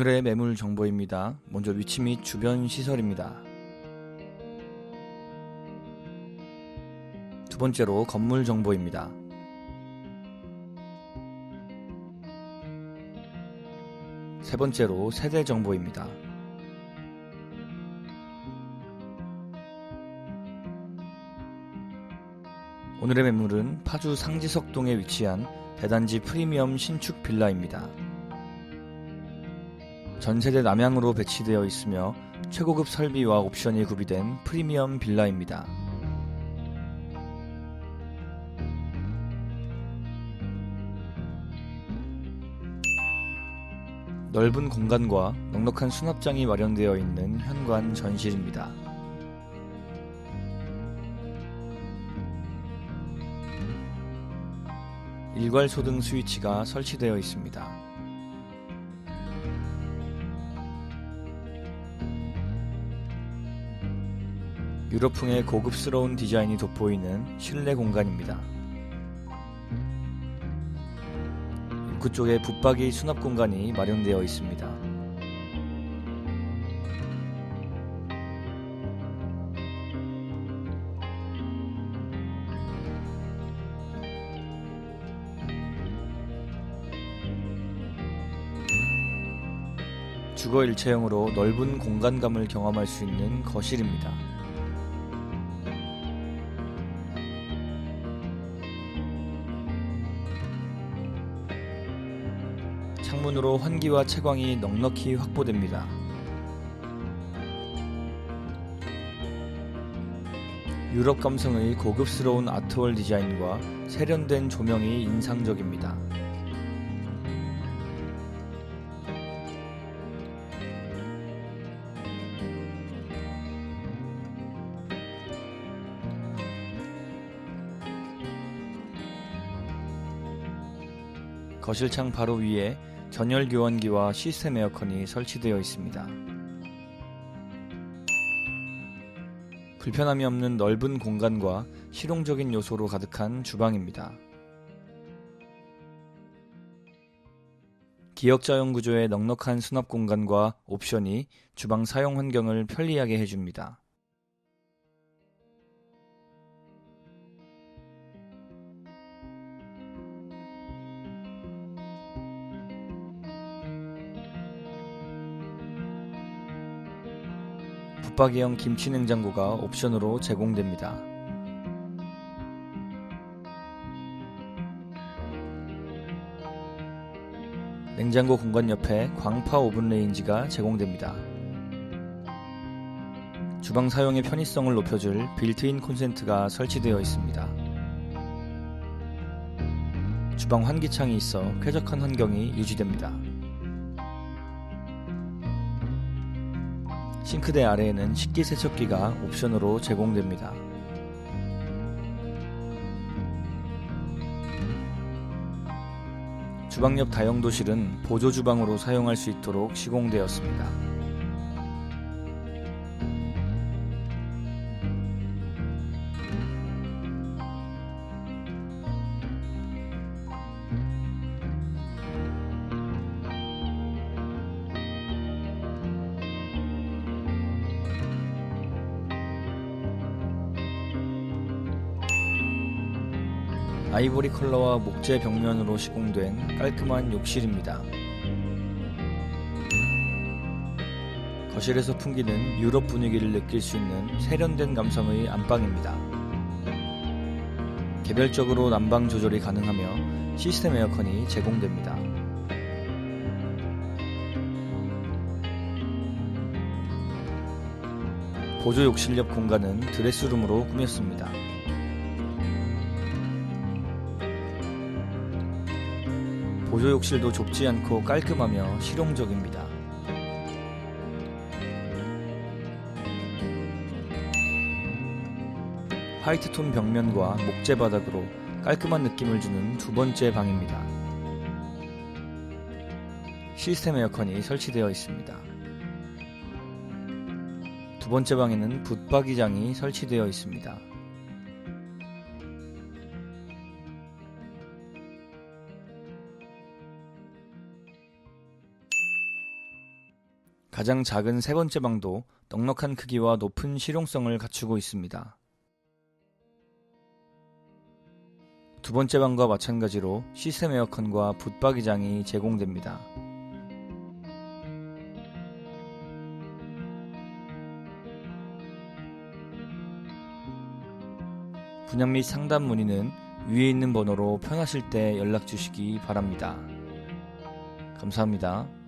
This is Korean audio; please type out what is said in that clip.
오늘의 매물 정보입니다. 먼저 위치 및 주변 시설입니다. 두 번째로 건물 정보입니다. 세 번째로 세대 정보입니다. 오늘의 매물은 파주 상지석동에 위치한 대단지 프리미엄 신축 빌라입니다. 전세대 남향으로 배치되어 있으며 최고급 설비와 옵션이 구비된 프리미엄 빌라입니다. 넓은 공간과 넉넉한 수납장이 마련되어 있는 현관 전실입니다. 일괄 소등 스위치가 설치되어 있습니다. 유럽풍의 고급스러운 디자인이 돋보이는 실내 공간입니다. 입구 쪽에 붙박이 수납 공간이 마련되어 있습니다. 주거 일체형으로 넓은 공간감을 경험할 수 있는 거실입니다. 창문으로 환기와 채광이 넉넉히 확보됩니다. 유럽 감성의 고급스러운 아트월 디자인과 세련된 조명이 인상적입니다. 거실창 바로 위에 전열 교환기와 시스템 에어컨이 설치되어 있습니다. 불편함이 없는 넓은 공간과 실용적인 요소로 가득한 주방입니다. 기역자형 구조의 넉넉한 수납 공간과 옵션이 주방 사용 환경을 편리하게 해줍니다. 붙박이형 김치 냉장고가 옵션으로 제공됩니다. 냉장고 공간 옆에 광파 오븐 레인지가 제공됩니다. 주방 사용의 편의성을 높여줄 빌트인 콘센트가 설치되어 있습니다. 주방 환기창이 있어 쾌적한 환경이 유지됩니다. 싱크대 아래에는 식기세척기가 옵션으로 제공됩니다. 주방 옆 다용도실은 보조 주방으로 사용할 수 있도록 시공되었습니다. 아이보리 컬러와 목재 벽면으로 시공된 깔끔한 욕실입니다. 거실에서 풍기는 유럽 분위기를 느낄 수 있는 세련된 감성의 안방입니다. 개별적으로 난방 조절이 가능하며 시스템 에어컨이 제공됩니다. 보조 욕실 옆 공간은 드레스룸으로 꾸몄습니다. 보조 욕실도 좁지 않고 깔끔하며 실용적입니다. 화이트톤 벽면과 목재 바닥으로 깔끔한 느낌을 주는 두 번째 방입니다. 시스템 에어컨이 설치되어 있습니다. 두 번째 방에는 붙박이장이 설치되어 있습니다. 가장 작은 세 번째 방도 넉넉한 크기와 높은 실용성을 갖추고 있습니다. 두 번째 방과 마찬가지로 시스템 에어컨과 붙박이장이 제공됩니다. 분양 및 상담 문의는 위에 있는 번호로 편하실 때 연락 주시기 바랍니다. 감사합니다.